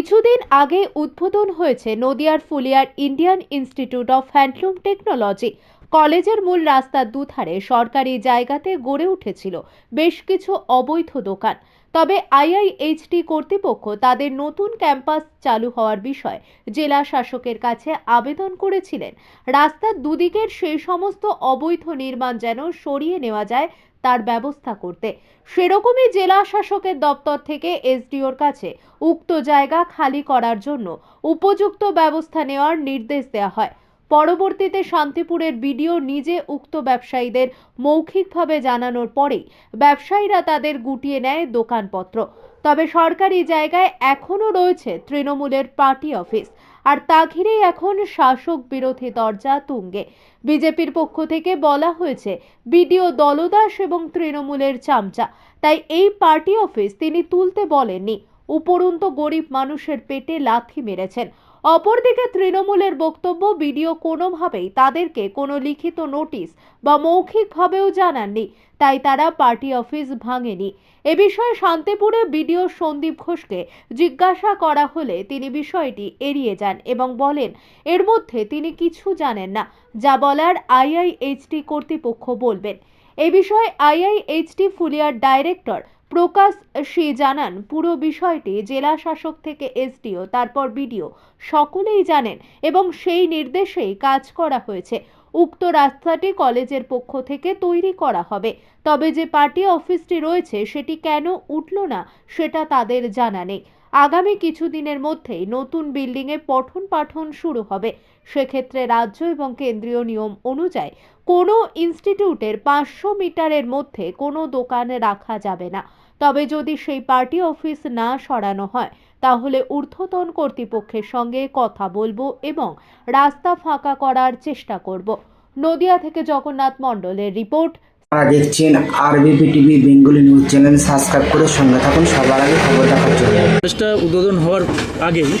কিছুদিন আগে উদ্বোধন হয়েছে নদিয়ার ফুলিয়ার Indian institute of handloom technology. কলেজের মূল রাস্তার দুধারে সরকারি জায়গাতে গড়ে উঠেছিল বেশ কিছু অবৈধ দোকান। তবে আইআইএইচটি কর্তৃপক্ষ তাদের নতুন ক্যাম্পাস চালু হওয়ার বিষয়ে জেলা শাসকের কাছে আবেদন করেছিলেন। রাস্তার দুদিকের সেই সমস্ত অবৈধ নির্মাণ যেন সরিয়ে নেওয়া যায় তার ব্যবস্থা করতে। সেরকমই জেলা শাসকের দপ্তর থেকে এসডিওর কাছে উক্ত জায়গা খালি করার জন্য উপযুক্ত ব্যবস্থা নেওয়ার নির্দেশ দেওয়া হয়। পরবর্তীতে শান্তিপুরের বিডিও নিজে উক্ত ব্যবসায়ীদের মৌখিকভাবে জানানোর পরেই ব্যবসায়ীরা তাদের গুটিয়ে নেয় দোকানপত্র। তবে সরকারি জায়গায় এখনও রয়েছে তৃণমূলের পার্টি অফিস। আর তা ঘিরেই এখন শাসক বিরোধী দরজা তুঙ্গে। বিজেপির পক্ষ থেকে বলা হয়েছে, বিডিও দলদাস এবং তৃণমূলের চামচা। তাই এই পার্টি অফিস তিনি তুলতে বলেননি। উপরন্ত গরিব মানুষের পেটে লাথি মেরেছেন। অপরদিকে তৃণমূলের বক্তব্য বিডিও কোনোভাবেই তাদেরকে কোনো লিখিত নোটিশ বা মৌখিকভাবেও জানাননি, তাই তারা পার্টি অফিস ভাঙেনি। এ বিষয়ে শান্তিপুরে বিডিও সন্দীপ ঘোষকে জিজ্ঞাসা করা হলে তিনি বিষয়টি এড়িয়ে যান এবং বলেন, এর মধ্যে তিনি কিছু জানেন না, যা বলার আইআইএইচটি কর্তৃপক্ষ বলবেন। এ বিষয়ে আইআইএইচটি ফুলিয়ার ডাইরেক্টর প্রকাশ সে জানান, পুরো বিষয়টি জেলা শাসক থেকে এসডিও, তারপর বিডিও, সকলেই জানেন এবং সেই নির্দেশেই কাজ করা হয়েছে। উক্ত রাস্তাটি কলেজের পক্ষ থেকে তৈরি করা হবে। তবে যে পার্টি অফিসটি রয়েছে, সেটি কেন উঠল না, সেটা তাদের জানা নেই। আগামী কিছুদিনের মধ্যেই নতুন বিল্ডিংয়ে পঠন পাঠন শুরু হবে। সেক্ষেত্রে রাজ্য এবং কেন্দ্রীয় নিয়ম অনুযায়ী কোনো ইনস্টিটিউটের পাঁচশো মিটারের মধ্যে কোনো দোকানে রাখা যাবে না। তবে যদি সেই পার্টি অফিস না সরানো হয়, তাহলে ঊর্ধ্বতন কর্তৃপক্ষের সঙ্গে কথা বলব এবং রাস্তা ফাঁকা করার চেষ্টা করব। নদিয়া থেকে জগন্নাথ মণ্ডলের রিপোর্ট আপনারা দেখছেন আরবিপি TV Bengali news channel subscribe করে সঙ্গে থাকুন। সবার আগে খবর দেখার জন্য। কলেজটা উদ্বোধন হওয়ার আগেই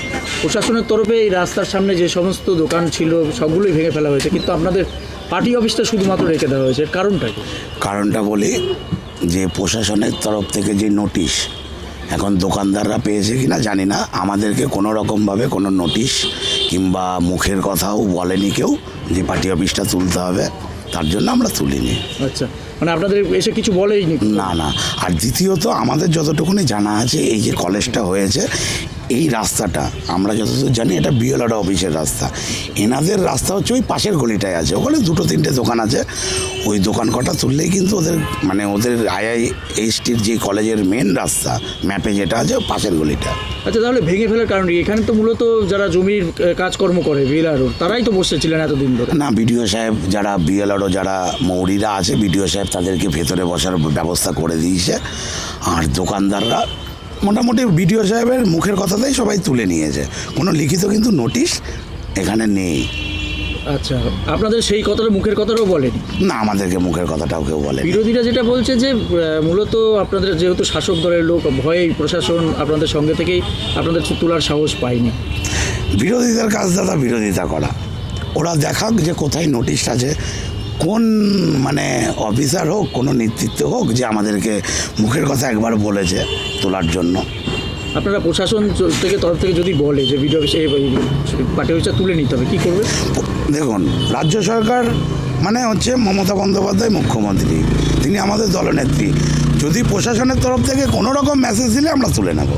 প্রশাসনের তরফে এই রাস্তার সামনে যে সমস্ত দোকান ছিল সবগুলোই ভেঙে ফেলা হয়েছে। কিন্তু আপনাদের পার্টি অফিসটা শুধুমাত্র রেখে দেওয়া হয়েছে। কারণটা কি? কারণটা বলি যে প্রশাসনের তরফ থেকে যে নোটিশ এখন দোকানদাররা পেয়েছে কি না জানি না। আমাদেরকে কোনো রকমভাবে কোনো নোটিশ কিংবা মুখের কথাও বলেনি কেউ যে পার্টি অফিসটা তুলতে হবে। তার জন্য আমরা তুলিনি। আচ্ছা মানে আপনাদের এসে কিছু বলেই না না। আর দ্বিতীয়ত আমাদের যতটুকুনি জানা আছে এই যে কলেজটা হয়েছে এই রাস্তাটা আমরা যতদূর জানি এটা বিএলআর অফিসের রাস্তা। এনাদের রাস্তা হচ্ছে ওই পাশের গলিটায় আছে ওখানে দুটো তিনটে দোকান আছে। ওই দোকান কটা তুললেই কিন্তু ওদের মানে ওদের আইআই এইচটির যে কলেজের মেন রাস্তা ম্যাপে যেটা আছে পাশের গলিটা। আচ্ছা তাহলে ভেঙে ফেলার কারণ কি? এখানে তো মূলত যারা জমির কাজকর্ম করে বিএলআর তারাই তো বসেছিলেন এতদিন ধরে। না বিডিও সাহেব যারা বিএলআরও যারা মৌরিরা আছে বিডিও সাহেব তাদেরকে ভেতরে বসার ব্যবস্থা করে দিয়েছে। আর দোকানদাররা মোটামুটি বিডিও সাহেবের মুখের কথাতেই সবাই তুলে নিয়েছে। কোনো লিখিত কিন্তু নোটিশ এখানে নেই। আচ্ছা আপনাদের সেই কথাটা মুখের কথাটাও বলেনি? না আমাদেরকে মুখের কথাটাও কেউ বলে বিরোধীরা যেটা বলছে যে মূলত আপনাদের যেহেতু শাসক দলের লোক ভয়ে প্রশাসন আপনাদের সঙ্গে থেকেই আপনাদের তোলার সাহস পায়নি। বিরোধীদের কাজ দাদা বিরোধিতা করা। ওরা দেখাক যে কোথায় নোটিশ আছে। কোন মানে অফিসার হোক কোনো নেতৃত্ব হোক যে আমাদেরকে মুখের কথা একবার বলেছে তোলার জন্য। আপনারা প্রশাসন থেকে তরফ থেকে যদি বলে যে ভিডিও অফিসে পার্টি অফিসটা তুলে নিতে হবে কী করবে? দেখুন রাজ্য সরকার মানে হচ্ছে মমতা বন্দ্যোপাধ্যায় মুখ্যমন্ত্রী তিনি আমাদের দলনেত্রী। যদি প্রশাসনের তরফ থেকে কোনো রকম মেসেজ দিলে আমরা তুলে নেব।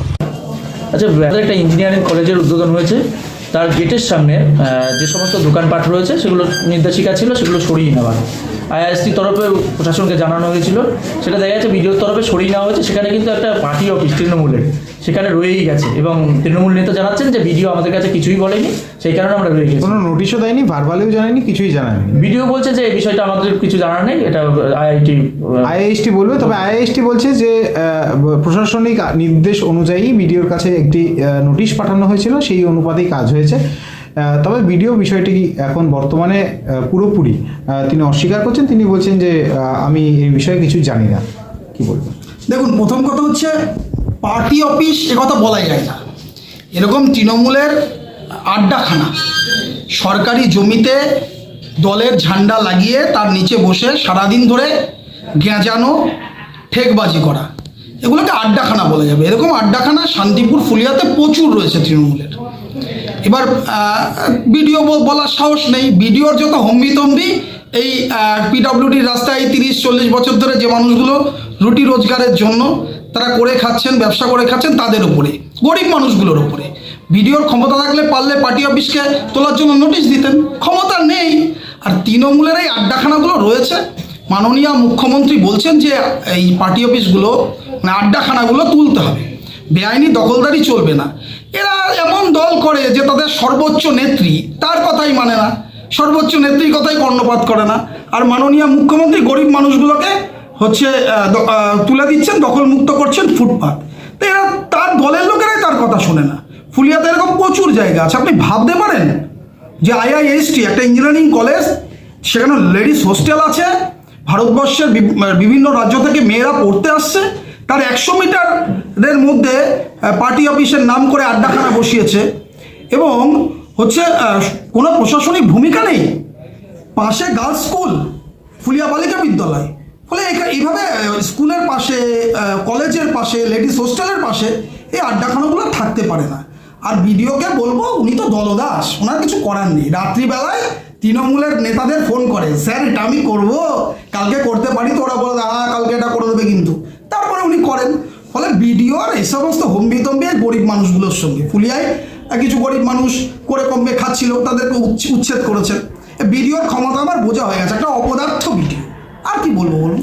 আচ্ছা একটা ইঞ্জিনিয়ারিং কলেজের উদ্বোধন হয়েছে। তার গেটের সামনে যে সমস্ত দোকানপাট রয়েছে, সেগুলো নির্দেশিকা ছিল, সেগুলো সরিয়ে নেওয়া আইআইএসটি তরফে প্রশাসনকে জানানো হয়েছিল। সেটা দেখা যাচ্ছে, বিডিওর তরফে সরিয়ে নেওয়া হয়েছে। সেখানে কিন্তু একটা পার্টি অফিস, তৃণমূলের। সেখানে রয়েই গেছে। এবং তৃণমূল নেতা জানাচ্ছেন যে ভিডিও আমাদের কাছে কিছুই বলেনি সেই কারণে আমরা রয়ে গেছি। কোনো নোটিশও দেয়নি ভারবালেও জানায়নি কিছুই জানায়নি। ভিডিও বলছে যে এই বিষয়টা আমাদের কিছু জানা নেই এটা আইআইটি আইআইএসটি বলবে তবে আইআইএসটি বলছে যে প্রশাসনিক নির্দেশ অনুযায়ী বিডিওর কাছে একটি নোটিশ পাঠানো হয়েছিল সেই অনুপাতেই কাজ হয়েছে। তবে বিডিও বিষয়টি এখন বর্তমানে পুরোপুরি তিনি অস্বীকার করছেন তিনি বলছেন যে আমি এই বিষয়ে কিছু জানি না। কি বলবেন? দেখুন প্রথম কথা হচ্ছে পার্টি অফিস, এ কথা বলাই যায় না। এরকম তৃণমূলের আড্ডাখানা। সরকারি জমিতে দলের ঝান্ডা লাগিয়ে তার নিচে বসে সারাদিন ধরে গেঁজানো ঠেকবাজি করা। এগুলোকে আড্ডাখানা বলা যাবে। এরকম আড্ডাখানা শান্তিপুর ফুলিয়াতে প্রচুর রয়েছে তৃণমূলের। এবার ভিডিও বলার সাহস নেই। ভিডিওর যত হম্বি তম্বি এই পিডব্লিউডির রাস্তায় তিরিশ, চল্লিশ বছর ধরে যে মানুষগুলো রুটি রোজগারের জন্য তারা করে খাচ্ছেন, ব্যবসা করে খাচ্ছেন তাদের উপরে, গরিব মানুষগুলোর উপরে। ভিডিওর ক্ষমতা থাকলে পারলে পার্টি অফিসকে তোলার জন্য নোটিশ দিতেন, ক্ষমতা নেই। আর তৃণমূলের এই আড্ডাখানাগুলো রয়েছে। মাননীয় মুখ্যমন্ত্রী বলছেন যে এই পার্টি অফিসগুলো মানে আড্ডাখানাগুলো তুলতে হবে। বেআইনি দখলদারি চলবে না। এরা এমন দল করে যে তাদের সর্বোচ্চ নেত্রী, তার কথাই মানে না। সর্বোচ্চ নেত্রীর কথাই কর্ণপাত করে না। আর মাননীয় মুখ্যমন্ত্রী গরিব মানুষগুলোকে হচ্ছে তুলে দিচ্ছেন, দখলমুক্ত করছেন ফুটপাত। তো এরা তার দলের লোকেরাই তার কথা শোনে না। ফুলিয়াতে এরকম প্রচুর জায়গা আছে। আপনি ভাবতে পারেন যে আইআইএসটি, একটা ইঞ্জিনিয়ারিং কলেজ সেখানে লেডিস হোস্টেল আছে। ভারতবর্ষের বিভিন্ন রাজ্য থেকে মেয়েরা পড়তে আসছে। তার একশো মিটারের মধ্যে পার্টি অফিসের নাম করে আড্ডাখানা বসিয়েছে। এবং হচ্ছে কোনো প্রশাসনিক ভূমিকা নেই। পাশে গার্লস স্কুল ফুলিয়া বালিকা বিদ্যালয়। ফলে এইভাবে স্কুলের পাশে কলেজের পাশে, লেডিস হোস্টেলের পাশে এই আড্ডাখানাগুলো থাকতে পারে না। আর বিডিওকে বলব, উনি তো দলদাস ওনার কিছু করার নেই। রাত্রিবেলায় তৃণমূলের নেতাদের ফোন করে, স্যার, এটা আমি করব। কালকে করতে পারি তো? ওরা বলে হ্যাঁ কালকে এটা করে দেবে কিন্তু। তারপরে উনি করেন। ফলে বিডিওর এই সমস্ত হম্বি তম্বি গরিব মানুষগুলোর সঙ্গে। ফুলিয়ায় কিছু গরিব মানুষ করে কমবে খাচ্ছিল, তাদেরকে উচ্ছ- উচ্ছেদ করেছে বিডিওর ক্ষমতা আমার বোঝা হয়ে গেছে, একটা অপদার্থ ভিডিও আর কি বলব বলুন?